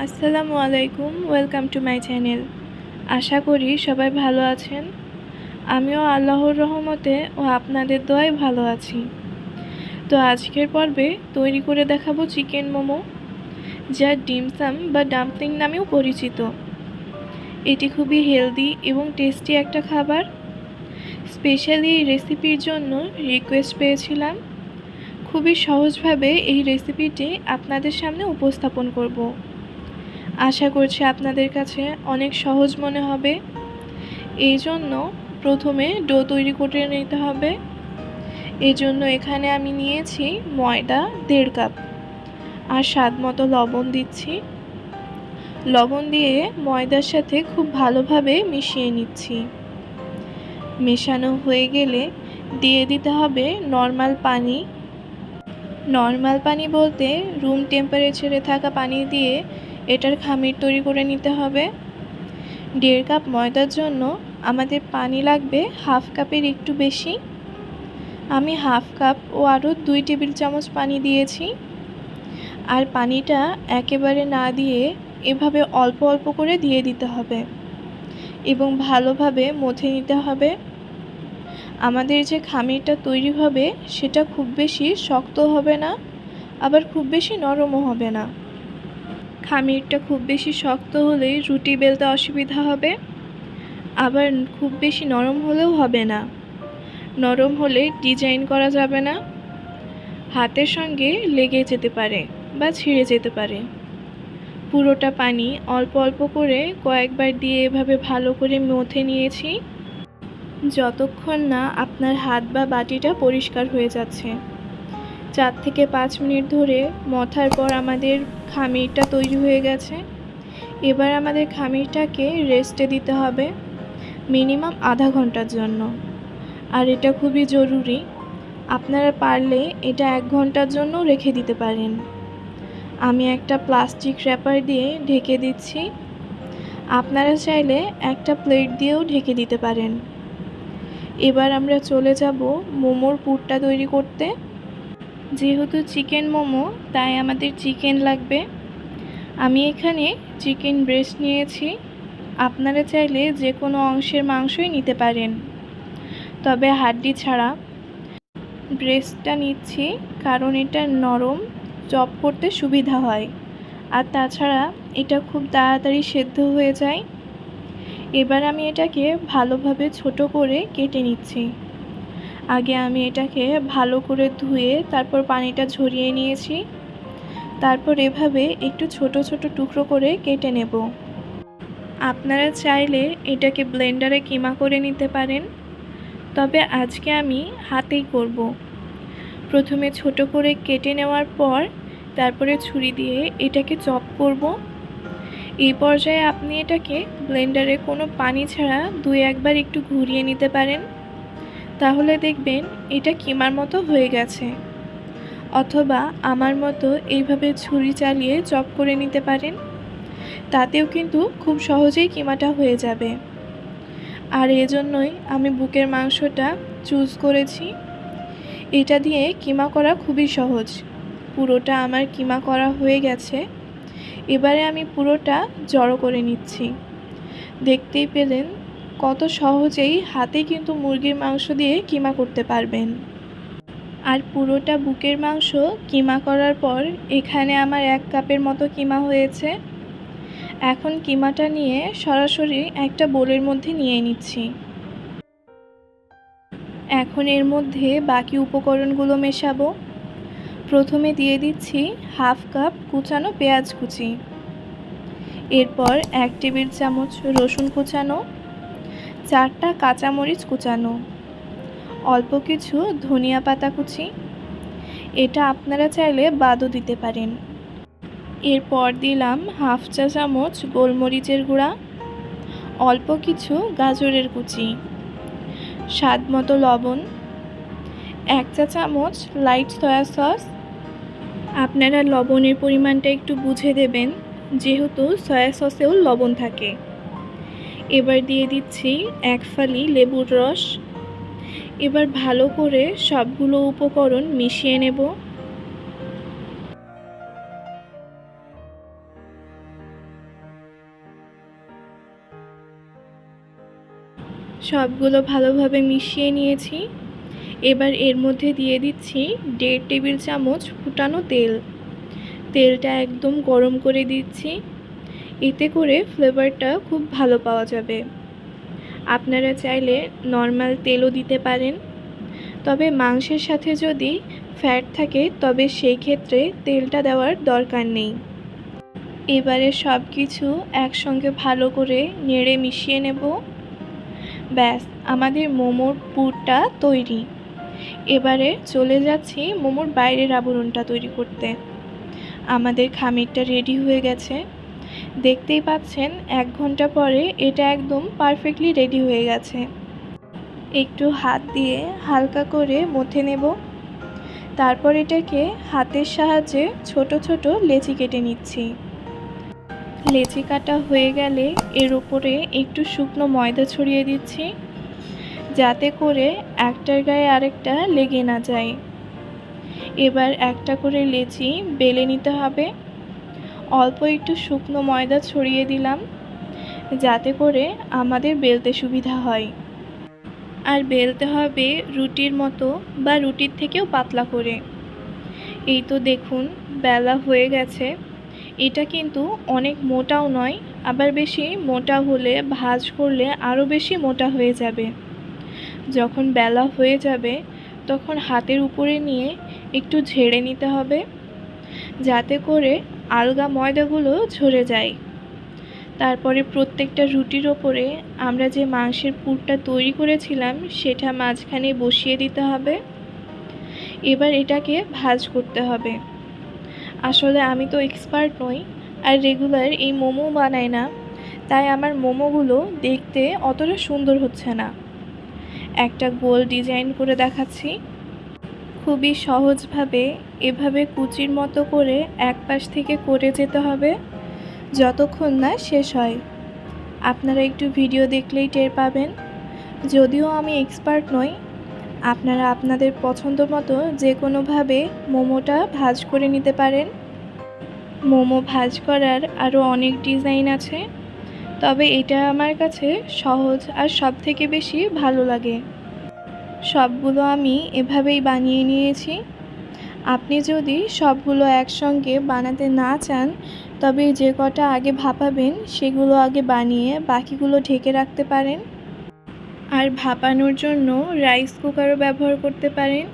আসসালামু আলাইকুম, welcome to my channel. আশা করি সবাই ভালো আছেন। আমিও আল্লাহর রহমতে ও আপনাদের দোয়ায় ভালো আছি। তো আজকের পর্বে তৈরি করে দেখাবো চিকেন মোমো, যা ডিমসাম বা ডাম্পলিং নামেও পরিচিত। এটি খুবই হেলদি এবং টেস্টি একটা খাবার। স্পেশালি এই রেসিপির জন্য রিকোয়েস্ট পেয়েছিলাম। খুবই সহজভাবে এই রেসিপিটি আপনাদের সামনে উপস্থাপন করব। আশা করছি আপনাদের কাছে অনেক সহজ মনে হবে। এই জন্য প্রথমে ডো তৈরি করে নিতে হবে। এই জন্য এখানে আমি নিয়েছি ময়দা দেড় কাপ। আর স্বাদ মতো লবণ দিচ্ছি। লবণ দিয়ে ময়দার সাথে খুব ভালোভাবে মিশিয়ে নিচ্ছি। মেশানো হয়ে গেলে দিয়ে দিতে হবে নর্মাল পানি। নর্মাল পানি বলতে রুম টেম্পারেচারে থাকা পানি দিয়ে এটার খামির তৈরি করে নিতে হবে। দেড় কাপ ময়দার জন্য আমাদের পানি লাগবে হাফ কাপের একটু বেশি। আমি হাফ কাপ ও আরও দুই টেবিল চামচ পানি দিয়েছি। আর পানিটা একেবারে না দিয়ে এভাবে অল্প অল্প করে দিয়ে দিতে হবে। এবং ভালোভাবে মথে নিতে হবে। আমাদের যে খামিরটা তৈরি হবে, সেটা খুব বেশি শক্ত হবে না, আবার খুব বেশি নরমও হবে না। খামিরটা খুব বেশি শক্ত হলেই রুটি বেলতে অসুবিধা হবে, আবার খুব বেশি নরম হলেও হবে না। নরম হলে ডিজাইন করা যাবে না, হাতের সঙ্গে লেগে যেতে পারে বা ছিঁড়ে যেতে পারে। পুরোটা পানি অল্প অল্প করে কয়েকবার দিয়ে এভাবে ভালো করে মথে নিয়েছি। যতক্ষণ না আপনার হাত বা বাটিটা পরিষ্কার হয়ে যাচ্ছে। চার থেকে পাঁচ মিনিট ধরে মথার পর আমাদের খামিরটা তৈরি হয়ে গেছে। এবার আমাদের খামিরটাকে রেস্টে দিতে হবে মিনিমাম আধা ঘণ্টার জন্য। আর এটা খুবই জরুরি। আপনারা পারলে এটা এক ঘণ্টার জন্য রেখে দিতে পারেন। আমি একটা প্লাস্টিক র্যাপার দিয়ে ঢেকে দিচ্ছি। আপনারা চাইলে একটা প্লেট দিয়েও ঢেকে দিতে পারেন। এবার আমরা চলে যাব মোমোর পুরটা তৈরি করতে। যেহেতু চিকেন মোমো, তাই আমাদের চিকেন লাগবে। আমি এখানে চিকেন ব্রেস্ট নিয়েছি। আপনারা চাইলে যে কোনো অংশের মাংসই নিতে পারেন। তবে হাড্ডি ছাড়া। ব্রেস্টটা নিচ্ছি কারণ এটা নরম, চপ করতে সুবিধা হয়। আর তাছাড়া এটা খুব তাড়াতাড়ি সেদ্ধ হয়ে যায়। এবার আমি এটাকে ভালোভাবে ছোট করে কেটে নিচ্ছি। আগে আমি এটাকে ভালো করে ধুয়ে তারপর পানিটা ঝরিয়ে নিয়েছি। তারপর এভাবে একটু ছোট ছোট টুকরো করে কেটে নেব। আপনারা চাইলে এটাকে ব্লেন্ডারে কিমা করে নিতে পারেন। তবে আজকে আমি হাতেই করব। প্রথমে ছোট করে কেটে নেওয়ার পর তারপরে ছুরি দিয়ে এটাকে চপ করব। এই পর্যায়ে আপনি এটাকে ব্লেন্ডারে কোনো পানি ছাড়া দুই একবার একটু ঘুরিয়ে নিতে পারেন। তাহলে দেখবেন এটা কিমার মতো হয়ে গেছে। অথবা আমার মতো এইভাবে ছুরি চালিয়ে চপ করে নিতে পারেন। তাতেও কিন্তু খুব সহজেই কিমাটা হয়ে যাবে। আর এজন্যই আমি বুকের মাংসটা চুজ করেছি। এটা দিয়ে কিমা করা খুবই সহজ। পুরোটা আমার কিমা করা হয়ে গেছে। এবারে আমি পুরোটা জড়ো করে নিচ্ছি। দেখতেই পেলেন কত সহজেই হাতে কিন্তু মুরগির মাংস দিয়ে কিমা করতে পারবেন। আর পুরোটা বুকের মাংস কিমা করার পর এখানে আমার এক কাপের মতো কিমা হয়েছে। এখন কিমাটা নিয়ে সরাসরি একটা বোলের মধ্যে নিয়ে নিচ্ছি। এখন এর মধ্যে বাকি উপকরণগুলো মেশাবো। প্রথমে দিয়ে দিচ্ছি হাফ কাপ কুচানো পেঁয়াজ কুচি। এরপর এক টেবিল চামচ রসুন কুচানো, চারটা কাঁচামরিচ কুচানো, অল্প কিছু ধনিয়া পাতা কুচি। এটা আপনারা চাইলে বাদও দিতে পারেন। এরপর দিলাম হাফ চা চামচ গোলমরিচের গুঁড়া, অল্প কিছু গাজরের কুচি স্বাদ মতো লবণ, এক চা চামচ লাইট সয়া সস আপনারা লবণের পরিমাণটা একটু বুঝে দেবেন, যেহেতু সয়া সসেও লবণ থাকে। এবার দিয়ে দিচ্ছি এক ফালি লেবুর রস। এবার ভালো করে সবগুলো উপকরণ মিশিয়ে নেব। সবগুলো ভালোভাবে মিশিয়ে নিয়েছি। এবার এর মধ্যে দিয়ে দিচ্ছি দেড় টেবিল চামচ ফুটানো তেল। তেলটা একদম গরম করে দিচ্ছি। এতে করে ফ্লেভারটা খুব ভালো পাওয়া যাবে। আপনারা চাইলে নর্মাল তেলও দিতে পারেন। তবে মাংসের সাথে যদি ফ্যাট থাকে, তবে সেই ক্ষেত্রে তেলটা দেওয়ার দরকার নেই। এবারে সব কিছু একসঙ্গে ভালো করে নেড়ে মিশিয়ে নেব। ব্যাস, আমাদের মোমোর পুরটা তৈরি। এবারে চলে যাচ্ছি মোমোর বাইরের আবরণটা তৈরি করতে। আমাদের খামিরটা রেডি হয়ে গেছে। দেখতেই পাচ্ছেন, এক ঘণ্টা পরে এটা একদম পারফেক্টলি রেডি হয়ে গেছে। একটু হাত দিয়ে হালকা করে মথে নেব। তারপর এটাকে হাতের সাহায্যে ছোট ছোট লেচি কেটে নিচ্ছি। লেচি কাটা হয়ে গেলে এর উপরে একটু শুকনো ময়দা ছড়িয়ে দিচ্ছি। যাতে করে একটার গায়ে আরেকটা লেগে না যায়। এবার একটা করে লেচি বেলে নিতে হবে। অল্প একটু শুকনো ময়দা ছড়িয়ে দিলাম, যাতে করে আমাদের বেলতে সুবিধা হয়। আর বেলতে হবে রুটির মতো বা রুটির থেকেও পাতলা করে। এই তো দেখুন, বেলা হয়ে গেছে। এটা কিন্তু অনেক মোটাও নয়, আবার বেশি মোটা হলে, ভাজ করলে আরও বেশি মোটা হয়ে যাবে। যখন বেলা হয়ে যাবে, তখন হাতের উপরে নিয়ে একটু ঝেড়ে নিতে হবে, যাতে করে আলগা ময়দাগুলো ঝরে যায়। তারপরে প্রত্যেকটা রুটির ওপরে আমরা যে মাংসের পুরটা তৈরি করেছিলাম, সেটা মাঝখানে বসিয়ে দিতে হবে। এবার এটাকে ভাজ করতে হবে। আসলে আমি তো এক্সপার্ট নই, আর রেগুলার এই মোমো বানাই না, তাই আমার মোমোগুলো দেখতে অতটা সুন্দর হচ্ছে না। একটা গোল ডিজাইন করে দেখাচ্ছি। খুবই সহজভাবে এভাবে কুচির মতো করে এক পাশ থেকে করে যেতে হবে। যতক্ষণ না শেষ হয়। আপনারা একটু ভিডিও দেখলেই টের পাবেন। যদিও আমি এক্সপার্ট নই, আপনারা আপনাদের পছন্দ মতো যে কোনোভাবে মোমোটা ভাজ করে নিতে পারেন। মোমো ভাজ করার আরও অনেক ডিজাইন আছে। তবে এটা আমার কাছে সহজ আর সব থেকে বেশি ভালো লাগে। সবগুলো আমি এভাবেই বানিয়ে নিয়েছি। আপনি যদি সবগুলো একসঙ্গে বানাতে না চান, তবে যে কটা আগে ভাপাবেন, সেগুলো আগে বানিয়ে বাকিগুলো ঢেকে রাখতে পারেন। আর ভাপানোর জন্য রাইস কুকারও ব্যবহার করতে পারেন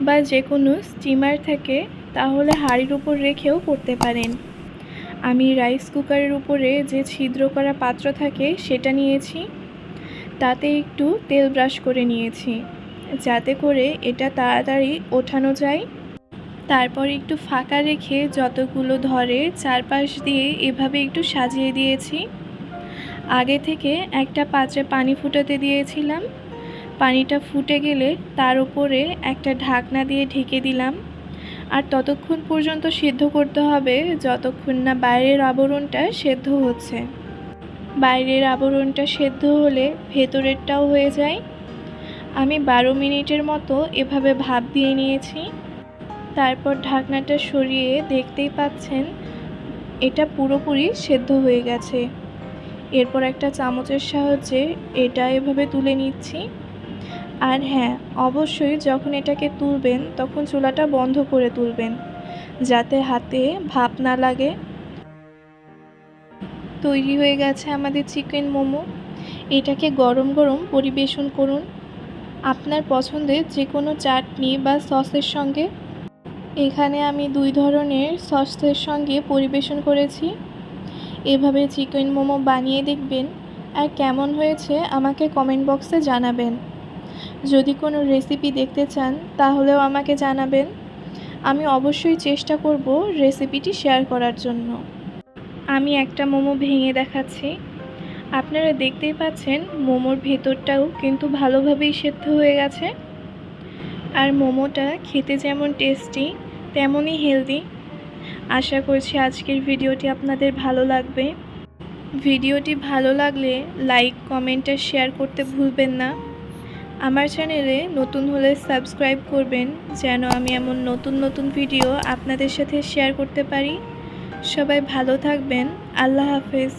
বা যে কোনো স্টিমার থাকে, তাহলে হাঁড়ির উপর রেখেও করতে পারেন। আমি রাইস কুকারের উপরে যে ছিদ্র করা পাত্র থাকে সেটা নিয়েছি। তাতে একটু তেল ব্রাশ করে নিয়েছি, যাতে করে এটা তাড়াতাড়ি ওঠানো যায়। তারপর একটু ফাঁকা রেখে যতগুলো ধরে চারপাশ দিয়ে এভাবে একটু সাজিয়ে দিয়েছি। আগে থেকে একটা পাত্রে পানি ফুটাতে দিয়েছিলাম। পানিটা ফুটে গেলে তার উপরে একটা ঢাকনা দিয়ে ঢেকে দিলাম। আর ততক্ষণ পর্যন্ত সিদ্ধ করতে হবে যতক্ষণ না বাইরের আবরণটা সেদ্ধ হচ্ছে। বাইরের আবরণটা সেদ্ধ হলে ভেতরেরটাও হয়ে যায়। আমি বারো মিনিটের মতো এভাবে ভাপ দিয়ে নিয়েছি। তারপর ঢাকনাটা সরিয়ে দেখতেই পাচ্ছেন, এটা পুরোপুরি সেদ্ধ হয়ে গেছে। এরপর একটা চামচের সাহায্যে এটা এভাবে তুলে নিচ্ছি। আর হ্যাঁ অবশ্যই যখন এটাকে তুলবেন, তখন চুলাটা বন্ধ করে তুলবেন, যাতে হাতে ভাপ না লাগে। তৈরি হয়ে গেছে আমাদের চিকেন মোমো। এটাকে গরম গরম পরিবেশন করুন। আপনার পছন্দের যে কোনো চাটনি বা সসের সঙ্গে। এখানে আমি দুই ধরনের সসের সঙ্গে পরিবেশন করেছি। এভাবে চিকেন মোমো বানিয়ে দেখবেন। আর কেমন হয়েছে আমাকে কমেন্ট বক্সে জানাবেন। যদি কোনো রেসিপি দেখতে চান, তাহলেও আমাকে জানাবেন। আমি অবশ্যই চেষ্টা করব রেসিপিটি শেয়ার করার জন্য। আমি একটা মোমো ভেঙে দেখাচ্ছি। আপনারা দেখতেই পাচ্ছেন, মোমোর ভেতরটাও কিন্তু ভালোভাবেই সেদ্ধ হয়ে গেছে। আর মোমোটা খেতে যেমন টেস্টি তেমনই হেলদি আশা করছি আজকের ভিডিওটি আপনাদের ভালো লাগবে। ভিডিওটি ভালো লাগলে লাইক কমেন্ট আর শেয়ার করতে ভুলবেন না। আমার চ্যানেলে নতুন হলে সাবস্ক্রাইব করবেন, যেন আমি এমন নতুন নতুন ভিডিও আপনাদের সাথে শেয়ার করতে পারি। সবাই ভালো থাকবেন। আল্লাহ হাফেজ।